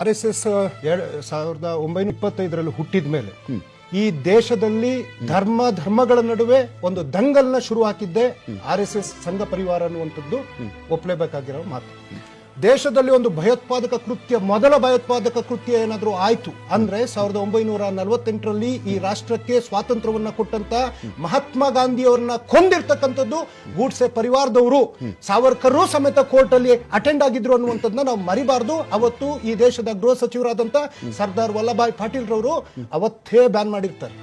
R S S ಸಾವಿರದ ಒಂಬೈನೂರ ಇಪ್ಪತ್ತೈದರಲ್ಲಿ ಹುಟ್ಟಿದ ಮೇಲೆ ಈ ದೇಶದಲ್ಲಿ ಧರ್ಮ ಧರ್ಮಗಳ ನಡುವೆ ಒಂದು ದಂಗಲ್ನ ಶುರು ಹಾಕಿದ್ದೆ ಆರ್ ಎಸ್ ಎಸ್ ಸಂಘ ಪರಿವಾರ ಅನ್ನುವಂಥದ್ದು ಒಪ್ಪಲೇಬೇಕಾಗಿರೋ ಮಾತು. ದೇಶದಲ್ಲಿ ಒಂದು ಭಯೋತ್ಪಾದಕ ಕೃತ್ಯ, ಮೊದಲ ಭಯೋತ್ಪಾದಕ ಕೃತ್ಯ ಏನಾದರೂ ಆಯಿತು ಅಂದ್ರೆ ಸಾವಿರದ ಒಂಬೈನೂರ ನಲವತ್ತೆಂಟರಲ್ಲಿ ಈ ರಾಷ್ಟ್ರಕ್ಕೆ ಸ್ವಾತಂತ್ರ್ಯವನ್ನ ಕೊಟ್ಟಂತ ಮಹಾತ್ಮ ಗಾಂಧಿಯವರನ್ನ ಕೊಂದಿರ್ತಕ್ಕಂಥದ್ದು ಗೂಡ್ಸೆ ಪರಿವಾರದವರು. ಸಾವರ್ಕರ್ ಸಮೇತ ಕೋರ್ಟ್ ಅಲ್ಲಿ ಅಟೆಂಡ್ ಆಗಿದ್ರು ಅನ್ನುವಂಥದ್ದನ್ನ ನಾವು ಮರಿಬಾರ್ದು. ಅವತ್ತು ಈ ದೇಶದ ಗೃಹ ಸಚಿವರಾದಂತ ಸರ್ದಾರ್ ವಲ್ಲಭಾಯ್ ಪಾಟೀಲ್ ರವರು ಅವತ್ತೇ ಬ್ಯಾನ್ ಮಾಡಿರ್ತಾರೆ.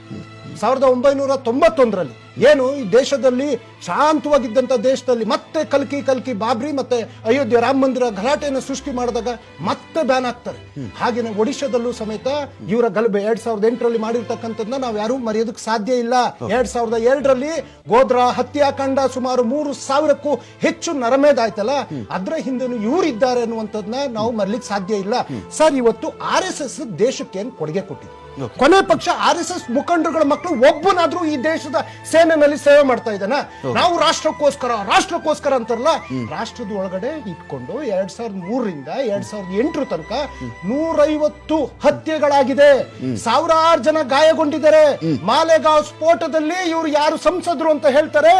ಸಾವಿರದ ಒಂಬೈನೂರ ತೊಂಬತ್ತೊಂದರಲ್ಲಿ ಏನು ಈ ದೇಶದಲ್ಲಿ ಶಾಂತವಾಗಿದ್ದಂಥ ದೇಶದಲ್ಲಿ ಮತ್ತೆ ಕಲ್ಕಿ ಕಲ್ಕಿ ಬಾಬ್ರಿ ಮತ್ತೆ ಅಯೋಧ್ಯೆ ರಾಮ ಮಂದಿರ ಗಲಾಟೆಯನ್ನು ಸೃಷ್ಟಿ ಮಾಡಿದಾಗ ಮತ್ತೆ ಬ್ಯಾನ್ ಆಗ್ತಾರೆ. ಹಾಗೇನೆ ಒಡಿಶಾದಲ್ಲೂ ಸಮೇತ ಇವರ ಗಲಭೆ ಎರಡ್ ಸಾವಿರದ ಎಂಟರಲ್ಲಿ ಮಾಡಿರ್ತಕ್ಕಂಥದ್ದನ್ನ ನಾವು ಯಾರು ಮರೆಯೋದಕ್ಕೆ ಸಾಧ್ಯ ಇಲ್ಲ. ಎರಡ್ ಸಾವಿರದ ಎರಡರಲ್ಲಿ ಗೋಧ್ರಾ ಹತ್ಯಾಕಾಂಡ ಸುಮಾರು ಮೂರು ಸಾವಿರಕ್ಕೂ ಹೆಚ್ಚು ನರಮೇಧ ಆಯ್ತಲ್ಲ ಅದ್ರ ಹಿಂದೆನೂ ಇವ್ರು ಇದ್ದಾರೆ ಅನ್ನುವಂಥದ್ದನ್ನ ನಾವು ಮರಲಿಕ್ಕೆ ಸಾಧ್ಯ ಇಲ್ಲ. ಸರ್ ಇವತ್ತು ಆರ್ ಎಸ್ ಎಸ್ ದೇಶಕ್ಕೆ ಏನು ಕೊಡುಗೆ ಕೊಟ್ಟಿದೆ. ಕೊನೆ ಪಕ್ಷ ಆರ್ ಎಸ್ ಎಸ್ ಮುಖಂಡರುಗಳ ಮಕ್ಕಳು ಒಬ್ಬನಾದ್ರೂ ಈ ದೇಶದ ಸೇನೆನಲ್ಲಿ ಸೇವೆ ಮಾಡ್ತಾ ಇದ್ದಾನ. ನಾವು ರಾಷ್ಟ್ರಕ್ಕೋಸ್ಕರ ರಾಷ್ಟ್ರಕ್ಕೋಸ್ಕರ ಅಂತಾರಲ್ಲ ರಾಷ್ಟ್ರದ ಒಳಗಡೆ ಇಟ್ಕೊಂಡು ಎರಡ್ ಸಾವಿರದ ಮೂರರಿಂದ ಎರಡ್ ಸಾವಿರದ ಎಂಟರ ತನಕ ನೂರೈವತ್ತು ಹತ್ಯೆಗಳಾಗಿದೆ. ಸಾವಿರಾರು ಜನ ಗಾಯಗೊಂಡಿದ್ದಾರೆ. ಮಾಲೆಗಾಂವ್ ಸ್ಫೋಟದಲ್ಲಿ ಇವರು ಯಾರು ಸಂಸದರು ಅಂತ ಹೇಳ್ತಾರೆ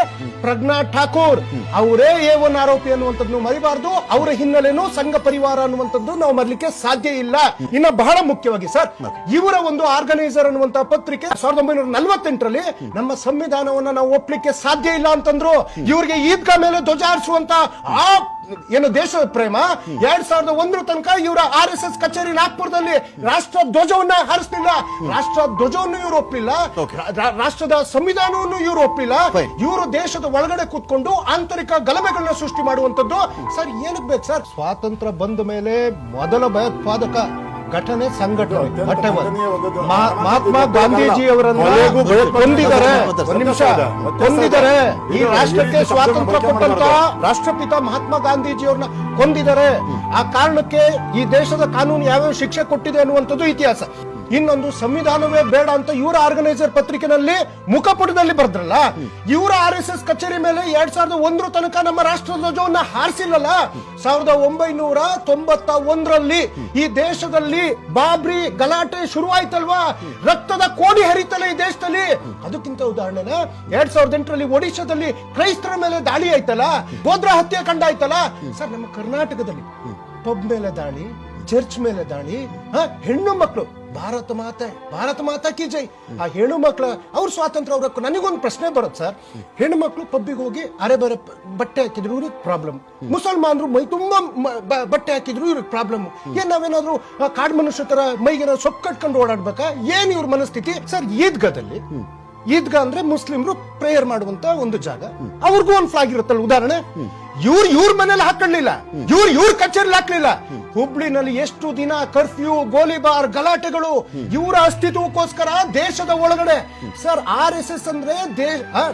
ಪ್ರಜ್ಞಾ ಠಾಕೂರ್. ಅವರೇ ಎ ಒನ್ ಆರೋಪಿ ಅನ್ನುವಂಥದ್ದು ಮರಿಬಾರ್ದು. ಅವರ ಹಿನ್ನೆಲೆನೂ ಸಂಘ ಪರಿವಾರ ಅನ್ನುವಂಥದ್ದು ನಾವು ಮರಲಿಕ್ಕೆ ಸಾಧ್ಯ ಇಲ್ಲ. ಇನ್ನ ಬಹಳ ಮುಖ್ಯವಾಗಿ ಸರ್ ಇವರ ಒಂದು ಆರ್ಗನೈಸರ್ ಅನ್ನುವಂತ ಪತ್ರಿಕೆ ಸಾವಿರದ ಒಂಬೈನೂರ ನಲವತ್ತೆಂಟರಲ್ಲಿ ನಮ್ಮ ಸಂವಿಧಾನವನ್ನ ನಾವು ಒಪ್ಲಿಕ್ಕೆ ಸಾಧ್ಯ ಇಲ್ಲ ಅಂತಂದ್ರು ಇವರಿಗೆ ಈದ್ಗಾ ಮೇಲೆ ಧ್ವಜ ಹಾರಿಸುವಂತ ಆ ಏನು ದೇಶದ ಪ್ರೇಮ ಎರಡ್ ಸಾವಿರದ ಒಂದರ ತನಕ ಇವರ ಆರ್ ಎಸ್ ಎಸ್ ಕಚೇರಿ ನಾಗ್ಪುರದಲ್ಲಿ ರಾಷ್ಟ್ರ ಧ್ವಜವನ್ನ ಹಾರಿಸಲಿಲ್ಲ. ರಾಷ್ಟ್ರ ಧ್ವಜವನ್ನು ಇವರು ಒಪ್ಪಲಿಲ್ಲ ರಾಷ್ಟ್ರದ ಸಂವಿಧಾನವನ್ನು ಇವರು ಒಪ್ಪಲಿಲ್ಲ ಇವರು ದೇಶದ ಒಳಗಡೆ ಕೂತ್ಕೊಂಡು ಆಂತರಿಕ ಗಲಭೆಗಳನ್ನ ಸೃಷ್ಟಿ ಮಾಡುವಂತದ್ದು. ಸರ್ ಏನಕ್ಕೆ ಬೇಕು ಸರ್? ಸ್ವಾತಂತ್ರ್ಯ ಬಂದ ಮೇಲೆ ಮೊದಲ ಭಯೋತ್ಪಾದಕ ಘಟನೆ ಸಂಘಟನೆ ಮಹಾತ್ಮ ಗಾಂಧೀಜಿ ಅವರನ್ನ ಮಾತಾಡ್ತಾರೆ. ನಿಮಿಷ. ಕೊಂದಿದ್ದಾರೆ ಈ ರಾಷ್ಟ್ರಕ್ಕೆ ಸ್ವಾತಂತ್ರ್ಯ ಕೊಟ್ಟಂತ ರಾಷ್ಟ್ರಪಿತ ಮಹಾತ್ಮ ಗಾಂಧೀಜಿ ಅವ್ರನ್ನ ಕೊಂದಿದ್ದಾರೆ ಆ ಕಾರಣಕ್ಕೆ ಈ ದೇಶದ ಕಾನೂನು ಯಾವ್ಯಾವ ಶಿಕ್ಷೆ ಕೊಟ್ಟಿದೆ ಅನ್ನುವಂಥದ್ದು ಇತಿಹಾಸ. ಇನ್ನೊಂದು ಸಂವಿಧಾನವೇ ಬೇಡ ಅಂತ ಇವರ ಆರ್ಗನೈಸರ್ ಪತ್ರಿಕೆನಲ್ಲಿ ಮುಖಪುಟದಲ್ಲಿ ಬರೆದ್ರಲ್ಲ? ಇವರ ಆರ್ ಎಸ್ ಎಸ್ ಕಚೇರಿ ಮೇಲೆ ಎರಡ್ ಸಾವಿರದ ಒಂದರ ತನಕ ನಮ್ಮ ರಾಷ್ಟ್ರ ಧ್ವಜವನ್ನ ಹಾರಿಸಿಲ್ಲಲ್ಲ? ಸಾವಿರದ ಒಂಬೈನೂರ ತೊಂಬತ್ತ ಒಂದರಲ್ಲಿ ಈ ದೇಶದಲ್ಲಿ ಬಾಬ್ರಿ ಗಲಾಟೆ ಶುರುವಾಯ್ತಲ್ವಾ? ರಕ್ತದ ಕೋಡಿ ಹರಿತಲ್ಲ ಈ ದೇಶದಲ್ಲಿ? ಅದಕ್ಕಿಂತ ಉದಾಹರಣೆನ, ಎರಡ್ ಸಾವಿರದ ಎಂಟರಲ್ಲಿ ಒಡಿಶಾದಲ್ಲಿ ಕ್ರೈಸ್ತರ ಮೇಲೆ ದಾಳಿ ಆಯ್ತಲ್ಲ? ಗೋದ್ರ ಹತ್ಯೆ ಕಂಡ ಆಯ್ತಲ್ಲ ಸರ್, ನಮ್ಮ ಕರ್ನಾಟಕದಲ್ಲಿ ಪಬ್ ಮೇಲೆ ದಾಳಿ, ಚರ್ಚ್ ಮೇಲೆ ದಾಳಿ? ಹೆಣ್ಣು ಮಕ್ಕಳು ಭಾರತ ಮಾತೆ, ಭಾರತ ಮಾತಾ ಕಿ ಜೈ. ಆ ಹೆಣ್ಣು ಮಕ್ಕಳ ಅವ್ರ ಸ್ವಾತಂತ್ರ್ಯ ಅವ್ರ ನನಗೊಂದು ಪ್ರಶ್ನೆ ಬರುತ್ತೆ ಸರ್. ಹೆಣ್ಣು ಮಕ್ಕಳು ಪಬ್ಬಿಗೆ ಹೋಗಿ ಅರೆ ಬರೆ ಬಟ್ಟೆ ಹಾಕಿದ್ರು ಇವ್ರಿಗೆ ಪ್ರಾಬ್ಲಮ್ ಮುಸಲ್ಮಾನರು ಮೈ ತುಂಬಾ ಬಟ್ಟೆ ಹಾಕಿದ್ರು ಇವ್ರಿಗೆ ಪ್ರಾಬ್ಲಮ್ ಏನ್ ನಾವೇನಾದ್ರು ಕಾಡ್ ಮನುಷ್ಯ ತರ ಮೈಗೆ ಸೊಪ್ಪು ಕಟ್ಕೊಂಡು ಓಡಾಡ್ಬೇಕಾ? ಏನ್ ಇವ್ರ ಮನಸ್ಥಿತಿ? ಸರ್, ಈದ್ಗದಲ್ಲಿ ಈದ್ಗಾ ಅಂದ್ರೆ ಮುಸ್ಲಿಮ್ರು ಪ್ರೇಯರ್ ಮಾಡುವಂತ ಒಂದು ಜಾಗ. ಅವ್ರಿಗೂ ಒಂದು ಫ್ಲಾಗ್ ಇರುತ್ತಲ್ಲ, ಉದಾಹರಣೆ, ಇವ್ರು ಇವ್ರ ಮನೇಲಿ ಹಾಕೊಳ್ಳಿಲ್ಲ ಇವ್ರು ಇವ್ರ ಕಚೇರಿ ಹಾಕ್ಲಿಲ್ಲ. ಹುಬ್ಳಿನಲ್ಲಿ ಎಷ್ಟು ದಿನ ಕರ್ಫ್ಯೂ ಗೋಲಿಬಾರ್, ಗಲಾಟೆಗಳು, ಇವರ ಅಸ್ತಿತ್ವಕ್ಕೋಸ್ಕರ ದೇಶದ ಒಳಗಡೆ. ಸರ್ ಆರ್ ಎಸ್ ಎಸ್ ಅಂದ್ರೆ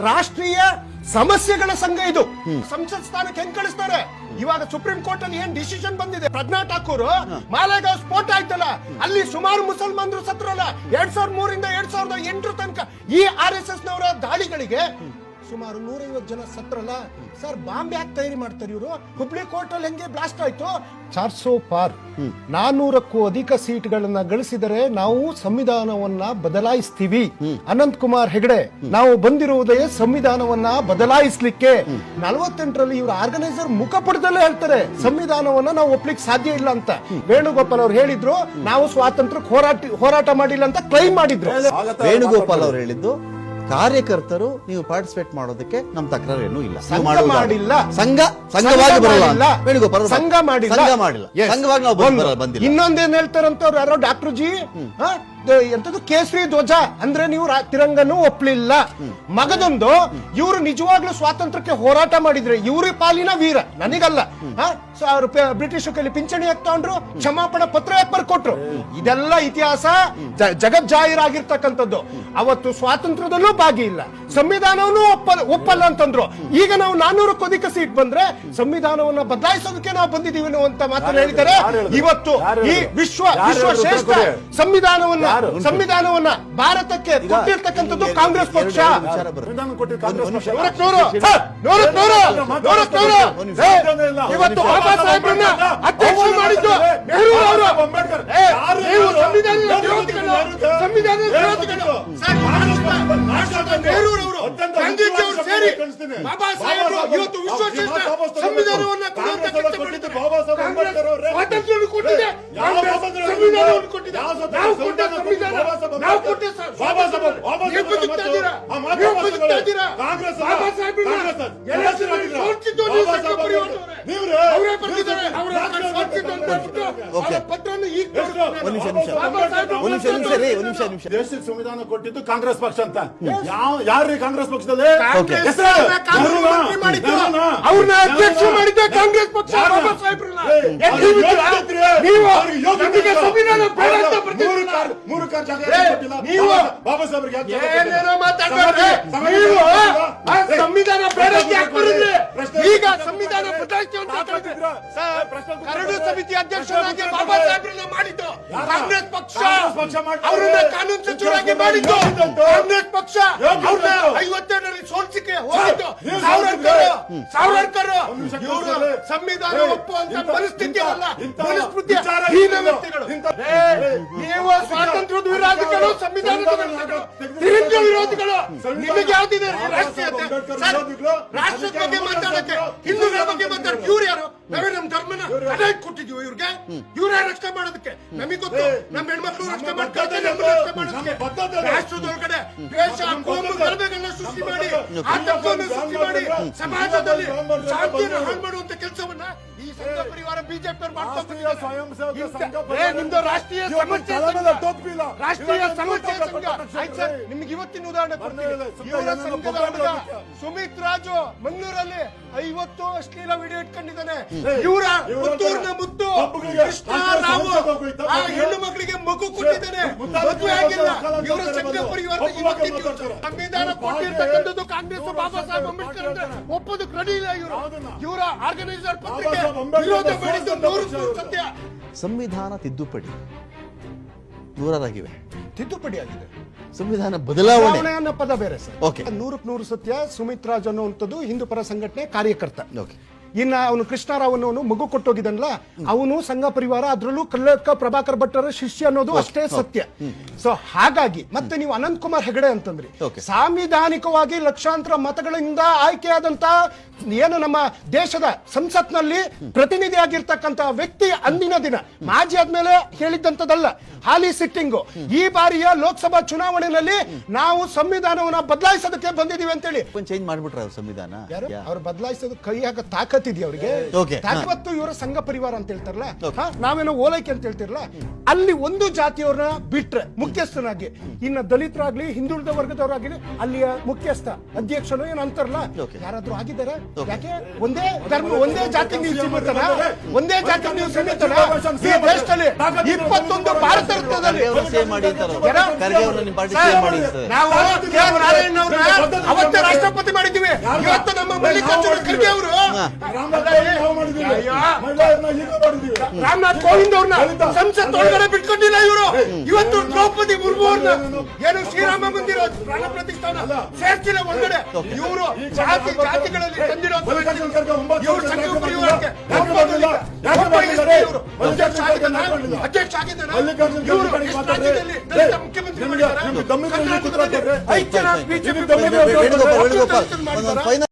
ರಾಷ್ಟ್ರೀಯ ಸಮಸ್ಯೆಗಳ ಸಂಘ ಇದು. ಸಂಸತ್ ಸ್ಥಾನಕ್ಕೆ ಹೆಂಗ್ ಕಳಿಸ್ತಾರೆ? ಇವಾಗ ಸುಪ್ರೀಂ ಕೋರ್ಟ್ ಅಲ್ಲಿ ಏನ್ ಡಿಸಿಷನ್ ಬಂದಿದೆ? ಪ್ರಜ್ಞಾ ಠಾಕೂರ್ ಮಾಲೆಗಾಂವ್ ಸ್ಫೋಟ ಆಯ್ತಲ್ಲ? ಅಲ್ಲಿ ಸುಮಾರು ಮುಸಲ್ಮಾನರು ಸತ್ರಲ್ಲ ಎರಡ್ ಸಾವಿರದ ಮೂರಿಂದ ಎರಡ್ ಸಾವಿರದ ಎಂಟರ ತನಕ ಈ ಆರ್ ಎಸ್ ಎಸ್ ನವರ ದಾಳಿಗಳಿಗೆ ಸುಮಾರು ನೂರೈವತ್ತು ಜನ ಸತ್ರಲ್ಲ. ಸರ್ ಬಾಂಬೆ ಯಾಕೆ ತಯಾರಿ ಮಾಡ್ತಾರೆ ಇವರು? ಹುಬ್ಳಿ ಕೋರ್ಟಲ್ಲಿ ಹೆಂಗೆ ಬ್ಲಾಸ್ಟ್ ಆಯ್ತು? ಚಾರ್ಸೋ ಪಾರ್. ನಾನೂರಕ್ಕೂ ಅಧಿಕ ಸೀಟ್ಗಳನ್ನ ಗಳಿಸಿದರೆ ನಾವು ಸಂವಿಧಾನವನ್ನ ಬದಲಾಯಿಸ್ತೀವಿ. ಅನಂತ್ ಕುಮಾರ್ ಹೆಗಡೆ ನಾವು ಬಂದಿರುವುದೇ ಸಂವಿಧಾನವನ್ನ ಬದಲಾಯಿಸ್ಲಿಕ್ಕೆ. ನಲವತ್ತೆಂಟರಲ್ಲಿ ಇವರು ಆರ್ಗನೈಸರ್ ಮುಖಪುಟದಲ್ಲೇ ಹೇಳ್ತಾರೆ ಸಂವಿಧಾನವನ್ನ ನಾವು ಒಪ್ಲಿಕ್ ಸಾಧ್ಯ ಇಲ್ಲ ಅಂತ. ವೇಣುಗೋಪಾಲ್ ಅವ್ರು ಹೇಳಿದ್ರು ನಾವು ಸ್ವಾತಂತ್ರ್ಯಕ್ಕೆ ಹೋರಾಟ ಹೋರಾಟ ಮಾಡಿಲ್ಲ ಅಂತ ಕ್ಲೈಮ್ ಮಾಡಿದ್ರು. ವೇಣುಗೋಪಾಲ್ ಅವ್ರು ಹೇಳಿದ್ದು ಕಾರ್ಯಕರ್ತರು ನೀವು ಪಾರ್ಟಿಸಿಪೇಟ್ ಮಾಡೋದಕ್ಕೆ ನಮ್ ತಕರಾರು ಏನೂ ಇಲ್ಲ. ಸಂಘ ಮಾಡಿಲ್ಲ. ಸಂಘ ಸಂಘವಾಗಿ ಸಂಘ ಬರಲ್ಲ ಮಾಡಿಲ್ಲ. ವೇಣುಗೋಪಾಲ್ ಸಂಘ ಮಾಡಿಲ್ಲ. ಸಂಘ ಮಾಡಿಲ್ಲ. ಸಂಘವಾಗಿ ನಾವು ಬಂದಿಲ್ಲ. ಇನ್ನೊಂದೇನ್ ಹೇಳ್ತಾರಂತ ಅವ್ರು ಯಾರೋ ಡಾಕ್ಟರ್ ಜಿ ಆ, ದ- ಎಂತದು ಕೇಸರಿ ಧ್ವಜ ಅಂದ್ರೆ ನೀವು ತಿರಂಗನೂ ಒಪ್ಲಿಲ್ಲ. ಮಗದೊಂದು ಇವರು ನಿಜವಾಗ್ಲೂ ಸ್ವಾತಂತ್ರ್ಯಕ್ಕೆ ಹೋರಾಟ ಮಾಡಿದ್ರೆ ಇವ್ರ ಪಾಲಿನ ವೀರ ನನಗಲ್ಲ. ಬ್ರಿಟಿಷ್ ಕೈಲಿ ಪಿಂಚಣಿ ಯಾಕೆ ತಗೊಂಡ್ರು ಕ್ಷಮಾಪಣಾ ಪತ್ರ ಯಾಕೆ ಬರ್ಕೊಟ್ರು ಇದೆಲ್ಲ ಇತಿಹಾಸ ಜಗಜ್ಜಾಹಿರಾಗಿರ್ತಕ್ಕಂಥದ್ದು. ಅವತ್ತು ಸ್ವಾತಂತ್ರ್ಯದಲ್ಲೂ ಭಾಗಿ ಇಲ್ಲ. ಸಂವಿಧಾನವನ್ನು ಒಪ್ಪಲ್ಲ ಒಪ್ಪಲ್ಲ ಅಂತಂದ್ರು. ಈಗ ನಾವು ನಾನೂರಕ್ಕೂ ಅಧಿಕ ಸೀಟ್ ಬಂದ್ರೆ ಸಂವಿಧಾನವನ್ನ ಬದಲಾಯಿಸೋದಕ್ಕೆ ನಾವು ಬಂದಿದ್ದೀವಿ ಅಂತ ಮಾತನ್ನ? ಯಾರು ಇವತ್ತು ಈ ವಿಶ್ವ ವಿಶ್ವ ಶ್ರೇಷ್ಠ ಸಂವಿಧಾನವನ್ನ? ಸಂವಿಧಾನವನ್ನ ಭಾರತಕ್ಕೆ ಕೊಟ್ಟಿರ್ತಕ್ಕಂಥದ್ದು ಕಾಂಗ್ರೆಸ್ ಪಕ್ಷ. ಇವತ್ತು ಬಾಬಾ ಸಾಹೇಬ್ರನ್ನ ಅಧ್ಯಕ್ಷ ಮಾಡಿದ್ದು ನೆಹರು ಅವರು. ಅಂಬೇಡ್ಕರ್. ಸಂವಿಧಾನ. ನಾವು ಕೊಟ್ಟ ಸ- ಬಾಬಾ ಸಾಹೇಬ್ ಬಾಬಾ ಸಾಹೇಬ್ ಬದುಕ್ತಾ ಇದ್ದೀರಾ? ನೀವು ಬದುಕ್ತಾ ಇದ್ದೀರಾ? ಕಾಂಗ್ರೆಸ್ ಬಾಬಾ ಸಾಹೇಬ್ರನ್ನ ಎಲ್ಲ ಕಾಂಗ್ರೆಸ್ ಸರಿ ಸೋಲ್ಸಿದ್ದು ನೀವು ಬಾಬಾ ಸಂಘ ಸಾಹೇಬ್ ಅವರೇ ಬರ್ತಿದ್ದಾರೆ. ಅವರ ಯಾಕೆ ಸೋಲ್ಸಿದ್ದು ಅಂತ. ಅವರ? ತೋರಿಸ್ತಾರೆ. ಒಂದ್ ನಿಮಿಷ, ನಿಮಿಷ. ಒಂದ್ ನಿಮಿಷ ನಿಮಿಷ ರೀ ಒಂದ್ ನಿಮಿಷ ನಿಮಿಷ ದೇಶಕ್ಕೆ ಸಂವಿಧಾನ ಕೊಟ್ಟಿದ್ದು ಕಾಂಗ್ರೆಸ್ ಪಕ್ಷ ಅಂತ ಯಾವ ಯಾರ್ರಿ ಕಾಂಗ್ರೆಸ್ ಪಕ್ಷದಲ್ಲಿ? ಅವ್ರನ್ನ ಅಧ್ಯಕ್ಷ? ಮಾಡಿದ್ದ ಕಾಂಗ್ರೆಸ್ ಪಕ್ಷ? ಬಾಬಾ ಸಾಹೇಬ್ರನ್ನ. ಸಂವಿಧಾನ ಬೇಡ ಅಂತ ಮೂರು? ಕಾರ್- ಜಾಗ ಕೊಟ್ಟಿಲ್ಲ. ನೀವು ಬಾಬಾ- ಸಾಹೇಬ್ರಿಗೆ ಏನೇನೋ ಮಾತಾಡ್ತಾರೆ ನೀವು ಆ ಸಂವಿಧಾನ ಬೇಡ ಅಂತ ಯಾಕೆ ಬರೆದ್ರಿ? ಈಗ ಸಂವಿಧಾನ ಕರಡು ಸಮಿತಿ ಅಧ್ಯಕ್ಷರಾಗಿ ಬಾಬಾ ಸಾಹೇಬ್ರನ್ನ ಮಾಡಿದ್ದು? ಕಾಂಗ್ರೆಸ್ ಪಕ್ಷ. ಕಾಂಗ್ರೆಸ್ ಪಕ್ಷ ಮಾಡ್ತಾರೆ. ಅವರನ್ನ ಕಾನೂನು ಸಚಿವರಾಗಿ ಮಾಡಿದ್ದು. ಯೋಗ್ಯತೆ ಕಾಂಗ್ರೆಸ್ ಪಕ್ಷ. ಯೋಗ್ಯತೆ ಅವ್ರನ್ನ ಉಂಟು. ಐವತ್ತೆರಡರಲ್ಲಿ ಹೋಗಿದ್ದು. ನೀವು ಇವರು ಕೂತ್ಕೊಳ್ಳಿ. ಸಂವಿಧಾನ ಒಪ್ಪುವಂತ ಪರಿಸ್ಥಿತಿ ಅಲ್ಲ ಹೀನ. ವ್ಯಕ್ತಿಗಳು. ಏಯ್, ನೀವು ಸ್ವಾತಂತ್ರ್ಯದ ವಿರೋಧಿಗಳು ಸಂವಿಧಾನದ ವಿರೋಧಿಗಳು. ತಿರಂಗ ವಿರೋಧಿಗಳು. ನಿಮಗೆ ಯಾವ್ದಿದೆ? ರಾಷ್ಟ್ರೀಯತೆ. ರಾಷ್ಟ್ರದ ಬಗ್ಗೆ ಮಾತಾಡಕ್ಕೆ ಹಿಂದೂಗಳ ಬಗ್ಗೆ ಮಾತಾಡಕ್ಕೆ ಇವ್ರು ಯಾರು? ನಾವೇ ನಮ್ ಧರ್ಮನ ಅದೇ ಕೊಟ್ಟಿದ್ವಿ ಇವ್ರಿಗೆ? ಇವ್ರೇ ರಕ್ಷಣೆ ಮಾಡೋದಕ್ಕೆ? ನಮಗೆ ಗೊತ್ತು. ನಮ್ಮ ಹೆಣ್ಮಕ್ಳು ರಕ್ಷಣೆ ಮಾಡ್ಕೊಳ್ತಾರೆ ನಮ್ಮನ್ನ ರಕ್ಷಣೆ ಮಾಡೋದಕ್ಕೆ. ರಾಷ್ಟ್ರದೊಳಗಡೆ ದ್ವೇಷ ಗಲಭೆಗಳನ್ನ ಸೃಷ್ಟಿ ಮಾಡಿ ಆತಂಕವನ್ನು ಸೃಷ್ಟಿ ಮಾಡಿ ಸಮಾಜದಲ್ಲಿ ಶಾಂತಿಯನ್ನು ಹಾಳು ಮಾಡುವಂತ ಕೆಲಸವನ್ನ ಈ ಸಂಘ ಪರಿವಾರ ಬಿಜೆಪಿ ನಿಮ್ದು ರಾಷ್ಟ್ರೀಯ ಸಮಸ್ಯೆ. ರಾಷ್ಟ್ರೀಯ ಸಮಸ್ಯೆ ಸಂಘ. ಆಯ್ತು ಸರ್, ನಿಮ್ಗೆ ಇವತ್ತಿನ ಉದಾಹರಣೆ ಕೊಡ್ತೀನಿ. ಇವರ ಸಂಘದ ಹುಡುಗ ಸುಮಿತ್ ರಾಜು ಮಂಗಳೂರಲ್ಲಿ ಐವತ್ತು ಅಶ್ಲೀಲ ವಿಡಿಯೋ ಇಟ್ಕೊಂಡಿದ್ದಾನೆ. ಇವರ ಇವ್ರ ಮುತ್ತೂರ್ನ ಮುತ್ತು. ಕೃಷ್ಣ ಸಂಘಕ್ಕೆ ಆ ಹೆಣ್ಣು ಮಕ್ಕಳಿಗೆ ಮಗು ಕೊಟ್ಟಿದ್ದಾನೆ. ಮದುವೆ ಆಗಿಲ್ಲ. ಇವರ ಸಂಘ ಬಂದು ಪರಿವಾರ ಒಪ್ಪುವಾಗ ಇವತ್ತಿನ ದಿವಸ ಸಂವಿಧಾನ ಕೊಟ್ಟಿರ್ತಕ್ಕಂಥದ್ದು ಕಾಂಗ್ರೆಸ್ ಬಾಬಾ ಸಾಹೇಬ್ ಅಂಬೇಡ್ಕರ್ ಒಪ್ಪದು ಹೇಳ್ತಾರೆ. ಇಲ್ಲ ಇವರು ಇವರ ಆರ್ಗನೈಸರ್ ಪತ್ರಿಕೆ ವಿರೋಧ ಮಾಡಿದ್ದು ನೂರು ಸತ್ಯ. ಸಂವಿಧಾನ ತಿದ್ದುಪಡಿ ನೂರಾಗಿವೆ ತಿದ್ದುಪಡಿ ಆಗಿದೆ. ಸಂವಿಧಾನ ಬದಲಾವಣೆ. ಅನ್ನೋ ಪದ ಬೇರೆ ಸರ್. ನೂರಕ್ಕೆ ನೂರು ಸತ್ಯ ಸುಮಿತ್ರಾಜ್ ಅನ್ನುವಂಥದ್ದು ಹಿಂದೂ ಪರ ಸಂಘಟನೆ ಕಾರ್ಯಕರ್ತ. ಓಕೆ. ಇನ್ನ ಅವನು ಕೃಷ್ಣರಾವ್ ಅನ್ನೋನು ಮಗು ಕೊಟ್ಟೋಗಿದನ್ಲ ಅವನು ಸಂಘ ಪರಿವಾರ ಅದರಲ್ಲೂ ಕಲ್ಲಕ್ಕ ಪ್ರಭಾಕರ್ ಭಟ್ಟರ ಶಿಷ್ಯ ಅನ್ನೋದು ಅಷ್ಟೇ ಸತ್ಯ. ಸೊ ಹಾಗಾಗಿ ಮತ್ತೆ ನೀವು ಅನಂತ್ ಕುಮಾರ್ ಹೆಗಡೆ ಅಂತಂದ್ರಿ. ಸಾಂವಿಧಾನಿಕವಾಗಿ ಲಕ್ಷಾಂತರ ಮತಗಳಿಂದ ಆಯ್ಕೆಯಾದಂತ ಏನು ನಮ್ಮ ದೇಶದ ಸಂಸತ್ನಲ್ಲಿ ಪ್ರತಿನಿಧಿಯಾಗಿರ್ತಕ್ಕಂತ ವ್ಯಕ್ತಿ ಅಂದಿನ ದಿನ ಮಾಜಿ ಆದ್ಮೇಲೆ ಹೇಳಿದ್ದಂತದಲ್ಲ ಹಾಲಿ ಸಿಟ್ಟಿಂಗು. ಈ ಬಾರಿಯ ಲೋಕಸಭಾ ಚುನಾವಣೆಯಲ್ಲಿ ನಾವು ಸಂವಿಧಾನವನ್ನ ಬದಲಾಯಿಸೋದಕ್ಕೆ ಬಂದಿದೀವಿ ಅಂತೇಳಿ. ಚೇಂಜ್ ಮಾಡ್ಬಿಟ್ರ ಸಂವಿಧಾನ. ಅವ್ರು ಬದಲಾಯಿಸೋದು ಕೈ ಹಾಕ ತಾಕತ್ ಇದೆಯಾ ಅವರಿಗೆ? ಹಾ. ಇವರ ಸಂಘ ಪರಿವಾರ ಅಂತ ಹೇಳ್ತಾರಲ್ಲ. ನಾವೇನೋ ಓಲೈಕೆ ಅಂತ ಹೇಳ್ತಿರಲ್ಲ ಅಲ್ಲಿ ಒಂದು ಜಾತಿಯವ್ರನ್ನ ಬಿಟ್ರೆ ಮುಖ್ಯಸ್ಥನಾಗಿ ಇನ್ನ ದಲಿತರಾಗ್ಲಿ ಹಿಂದುಳಿದ ವರ್ಗದವರಾಗ್ಲಿ ಅಲ್ಲಿಯ ಮುಖ್ಯಸ್ಥ ಅಧ್ಯಕ್ಷನು ಏನು ಅಂತಾರಲ್ಲ. ಯಾರಾದ್ರೂ ಆಗಿದ್ದಾರೆ? ಯಾಕೆ? ಒಂದೇ ಧರ್ಮ ಒಂದೇ ಜಾತಿ ನೀವು ಸೀಮಿತನ? ಒಂದೇ ಜಾತಿ ನೀವು ಸೀಮಿತನ? ಈ ದೇಶದಲ್ಲಿ ಇಪ್ಪತ್ತೊಂದು ಭಾರತ ರತ್ನದಲ್ಲಿ. ನಾವು ಅವತ್ತೇ ರಾಷ್ಟ್ರಪತಿ ಇವತ್ತು ನಮ್ಮ ಮಲ್ಲಿಕಾರ್ಜುನ ಖರ್ಗೆ ಅವರು. ರಾಮನಾಥ್ ಕೋವಿಂದ್ ಅವ್ರನ್ನ ಸಂಸತ್ ಒಳಗಡೆ ಬಿಟ್ಕೊಂಡಿಲ್ಲ ಇವರು. ಇವತ್ತು ದ್ರೌಪದಿ ಮುರ್ಮು ಅವ್ರನ್ನ ಏನು ಶ್ರೀರಾಮ ಮಂದಿರ ಪ್ರಾಣ ಪ್ರತಿಷ್ಠಾನ ಸೇರ್ತಿಲ್ಲ ಒಳಗಡೆ. ಇವರು ಜಾತಿ ಜಾತಿಗಳಲ್ಲಿ ತಂದಿರೋ ಇವ್ರು ಸಂಘ ಪರಿವಾರಕ್ಕೆ ಅಧ್ಯಕ್ಷ ಮಾಡಲಿಲ್ಲ? ಅಧ್ಯಕ್ಷ ಆಗಿದ್ದ ಇವರು ನಿಮ್ಗೆ-. ಕರ್ನಾಟಕದಲ್ಲಿ ಐದು ಜನ ಬಿಜೆಪಿ ವೇಣುಗೋಪಾಲ್ ವೇಣುಗೋಪಾಲ್ ಫೈನಲ್